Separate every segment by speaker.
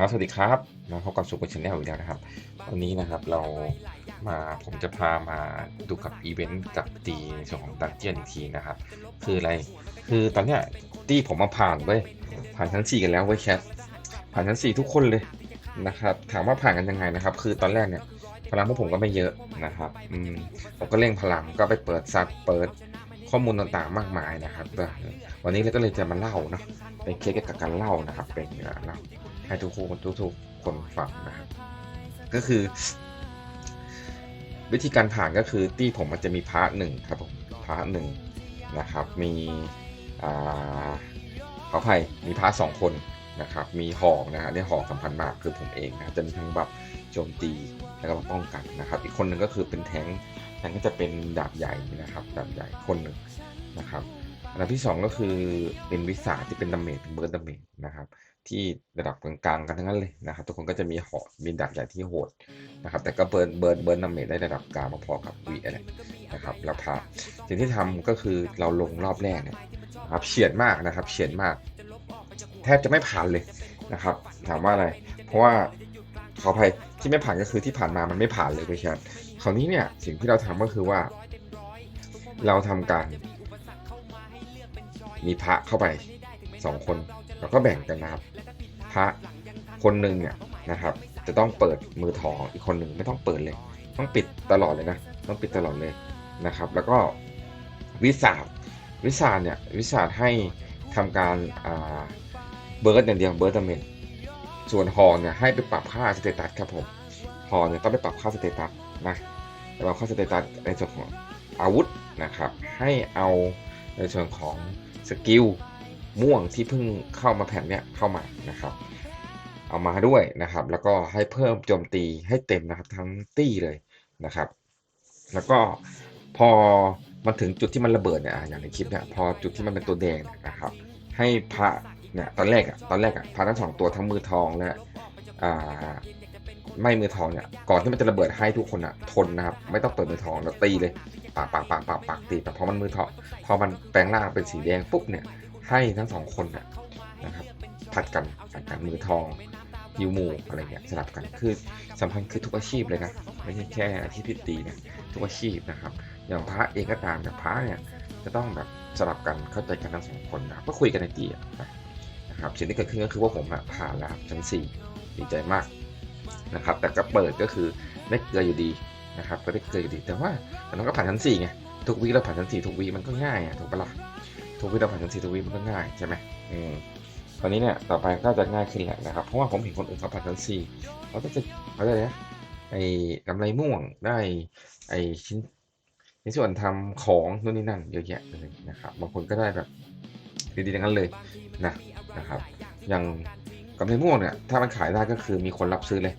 Speaker 1: ครับสวัสดีครับมาพบกับสุขชาแนลอีกแล้วนะครับ วันนี้นะครับเรามาผมจะพามาดูกับอีเวนต์กับตีในส่วนของดันเจียนอีกทีนะครับ คืออะไรคือตอนเนี้ยตีผมมาผ่านเว้ยผ่านชั้นสี่กันแล้วเว้ยแคทผ่านชั้นสี่ทุกคนเลยนะครับ ถามว่าผ่านกันยังไงนะครับ คือตอนแรกเนี่ยพลังพวกผมก็ไม่เยอะนะครับอืมผมก็เร่งพลังก็ไปเปิดซัดเปิด ข้อมูลต่างๆมากมายนะครับ วันนี้เราก็เลยจะมาเล่าเนาะเป็นเคสเกี่ยวกับการเล่านะครับ เป็นเอ่อเล่าให้ทุกคนทุกๆคนฟังนะครับ ก็คือ วิธีการผ่านก็คือที่ผมมันจะมีพาร์ทหนึ่งครับผมพาร์ทหนึ่งนะครับ มีอ่าขออภัยมีพาร์ทสองคน นะครับมีหอกนะฮะในหอกสำคัญมากคือผมเองนะจะมีทั้งแบบโจมตีแล้วก็ป้องกันนะครับ อีกคนหนึ่งก็คือเป็นแทงค์แทงค์ก็จะเป็นดาบใหญ่นะครับดาบใหญ่คนหนึ่งนะครับอันดับที่สองก็คือเป็นวิสาที่เป็นดาเมจเป็นเบิร์ดดาเมจนะครับที่ระดับกลางๆกันทั้งนั้นเลยนะครับ ทุกคนก็จะมีหอกมีดาบใหญ่ที่โหดนะครับแต่ก็เบิร์นเบิร์นเบิร์นดาเมจได้ระดับกลางพอๆกับวีอะไรนะครับแล้วพาสิ่งที่ทำก็คือเราลงรอบแรกเนี่ยนะครับเฉียดมากนะครับเฉียดมาก แทบจะไม่ผ่านเลยนะครับ ถามว่าอะไร เพราะว่าขออภัยที่ไม่ผ่านก็คือที่ผ่านมามันไม่ผ่านเลยไปชันคราวนี้เนี่ยสิ่งที่เราทำก็คือว่า เราทำการ มีพระเข้าไปสองคนแล้วก็แบ่งกันนะครับ พระคนหนึ่งเนี่ยนะครับ จะต้องเปิดมือทองอีกคนหนึ่งไม่ต้องเปิดเลย ต้องปิดตลอดเลยนะ ต้องปิดตลอดเลยนะครับ แล้วก็วิสาวิสาเนี่ยวิสาให้ทำการอ่า เบิร์ดอย่างเดียวเบิร์ดเมนส่วนฮอเนี่ยให้ไปปรับค่าสเตตัสครับผมฮอเนี่ยต้องไปปรับค่าสเตตัสนะแต่เราค่าสเตตัสในส่วนของอาวุธนะครับให้เอาในส่วนของสกิลม่วงที่เพิ่งเข้ามาแผ่นเนี้ยเข้ามานะครับ เอามาด้วยนะครับ แล้วก็ให้เพิ่มโจมตีให้เต็มนะครับทั้งตี้เลยนะครับ แล้วก็พอมันถึงจุดที่มันระเบิดเนี่ยอย่างในคลิปเนี่ยพอจุดที่มันเป็นตัวแดงนะครับ ให้พระ นี่ยตอนแรกอะตอนแรกอะพระทั้งสองตัวทั้งมือทองและอ่าไม่มือทองเนี่ยก่อนที่มันจะระเบิดให้ทุกคนอะทนนะครับ ไม่ต้องเปิดมือทองแล้วตีเลยปากปากปากปากปากตีแต่พอมันมือทองพอมันแปลงร่างเป็นสีแดงปุ๊บเนี่ย ให้ทั้งสองคนน่ะนะครับผัดกันผัดกันมือทองยิวมูอะไรเงี้ยสลับกันคือสำคัญคือทุกอาชีพเลยนะไม่ใช่แค่อาชีพที่ตีนะทุกอาชีพนะครับอย่างพระเองก็ตามแต่พระเนี่ยจะต้องแบบสลับกันเข้าใจกันทั้งสองคนนะก็คุยกันในตีอะ นะครับสิ่งที่เกิดขึ้นก็คือว่าผมผ่านแล้วชั้นสี่ดีใจมากนะครับ แต่ก็เปิดก็คือได้เกลืออยู่ดีนะครับ ก็ได้เกลืออยู่ดี แต่ว่ามันก็ผ่านชั้นสี่ไงทุกวีเราผ่านชั้นสี่ทุกวีมันก็ง่ายอะถูกปะล่ะทุกวีเราผ่านชั้นสี่ทุกวีมันก็ง่ายใช่ไหมอืมตอนนี้เนี่ยต่อไปก็จะง่ายขึ้นแหละนะครับ เพราะว่าผมเห็นคนอื่นเขาผ่านชั้นสี่เขาก็จะเขาจะนะไอ้กำไรม่วงได้ไอ้ชิ้นในส่วนทำของนู่นนี่นั่นเยอะแยะเลยนะครับบางคนก็ได้แบบ ดีๆทั้งนั้นเลยนะนะครับอย่างกำไรม่วงเนี่ยถ้ามันขายได้ก็คือมีคนรับซื้อเลย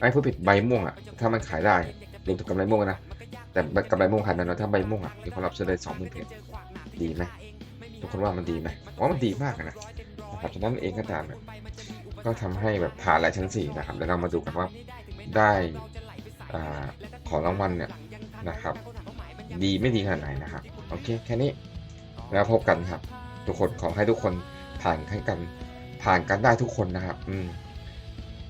Speaker 1: ไอ้ผู้ผิดใบม่วงอะถ้ามันขายได้รวมถึงกำไรม่วงนะแต่กำไรม่วงขายได้นะถ้าใบม่วงอะมีคนรับซื้อได้สองหมื่นเพชรดีไหมทุกคนว่ามันดีไหมว่ามันดีมากนะนะครับฉะนั้นเองก็ตามก็ทำให้แบบผ่านหลายชั้นสี่นะครับแล้วเรามาดูกันว่าได้อาของรางวัลเนี่ยนะครับ ดีไม่ดีขนาดไหนนะครับ โอเค แค่นี้แล้วพบกันครับ ทุกคนขอให้ทุกคนผ่านให้กันผ่านกันได้ทุกคนนะครับ อืม